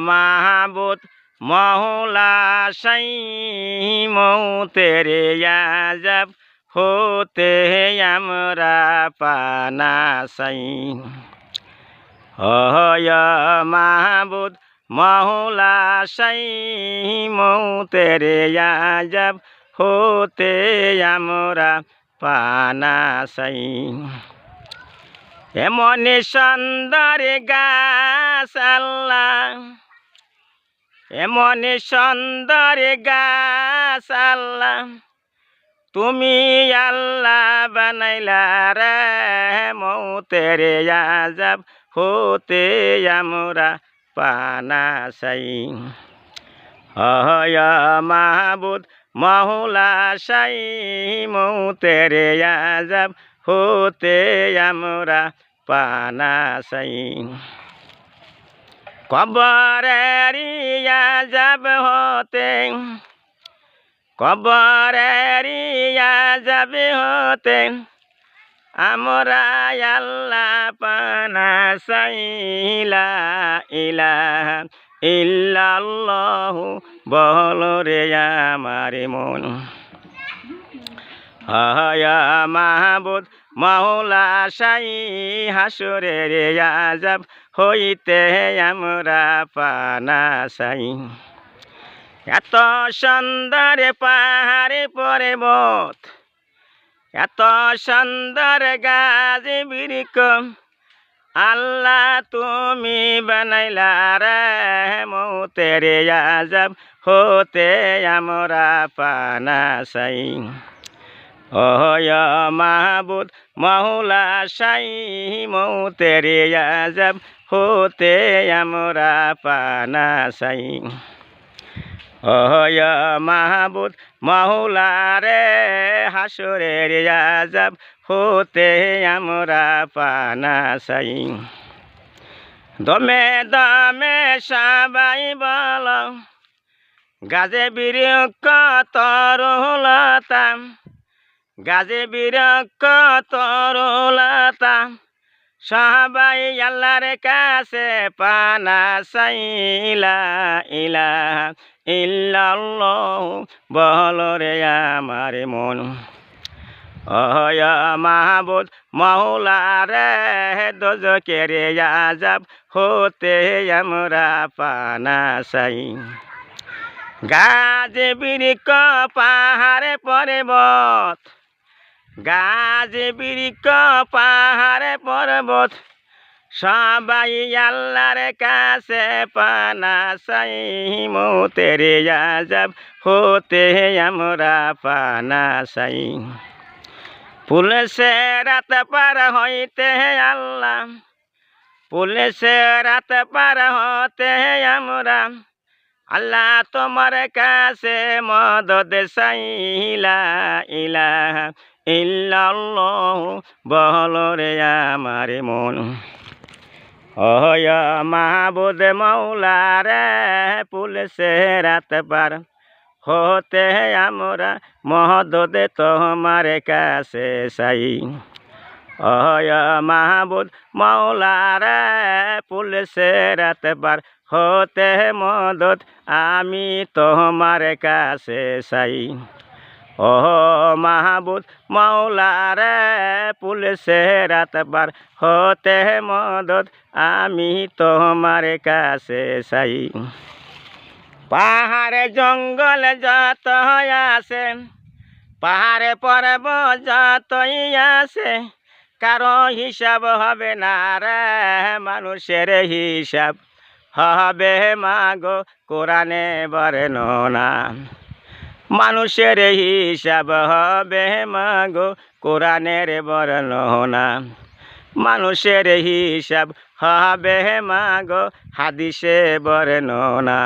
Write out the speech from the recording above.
মাহবুদ মহলা সাই মৌতেরে আজব হতে আমরা পানা সাই মাহবুদ মহলা সাই মৌতেরে আজব হতে আমরা পানা সাই এমন সুন্দর গাছ আল্লাহ। এমন সুন্দর গাছ আল্লাহ। তুমি আল্লাহ বানাইলা রে মৌতের আজাব হতে আমরা পানা সাই হয় মাহবুদ মহুলা সাই মৌতের আজাব হতে আমরা পানা সাই কবরেরিয়া যাব হতে কবরেরিয়া যাবে হতে আমরা আল্লাহ পানা সাইলা ইলাহা ইল্লাল্লাহু বলরে আমার মন মাহবুদ মাওলা সাই হাসুরের আজাব হইতে আমরা পানা সাই। এত সুন্দর পাহাড়ে পর্বত এত সুন্দর গাছ বিরিক আল্লাহ তুমি বানাইলা রে মৌতের আজাব হতে আমরা পানা সাই। অয় মাহবুদ মহুলা সাই মৌতের আজাব হতে আমরা পানা সাই। অহয় মাহবুদ মহুলা রে হাসুরের আজাব হতে আমরা পানা সাই। দমে দমে সবাই বল, গাজে বিরক্ষ তরুলতাম গাজে বিরক্ষ তরুলতা, সবাই আল্লাহর কাছে পানা সাইলা ইলা ইল্লাল্লাহ বলরে আমার মন। অয় মাহবুদ মহুলা রে, দোজকের আজাব হতে আমরা পানা সাই গাছ বিরিক পাহাড়ে পর্বত গাছ বিরিক পাহাড়ে পর্বত, সবাই আল্লাহর কাছে পানা সাই মৌতের আজাব হতে আমরা পানা সাই পুলিশে রাত পার হইতে আল্লাহ, পুলিশে রাত পার হতে আমরা আল্লাহ তোমার কাছে মদদ সাইলা ইলাহা ইল্লাল্লাহ বলরে আমার মন। অয় মাহবুদ মৌলা রে পুলিশে রাত পার। হতে আমরা মহদদ তোমার কাছে সাই অয় মাহবুদ মৌলা রে পুলিশে রাত পার। হতে মদত আমি তোমার কাছে সাই ও মাহবুদ মৌলা রে, পুলিশে রাত পার হতে মদত, আমি তোমার কাছে সাই পাহাড়ে জঙ্গল যত আছে, পাহাড়ে পর্ব যতই আছে, কারও হিসাব হবে না রে, মানুষের হিসাব হবে মাগো কোরআনে বর্ণনা। মানুষের হিসাব হবে মাগো কোরআনের বর্ণনা। মানুষের হিসাব হবে মাগো হাদিসে বর্ণনা।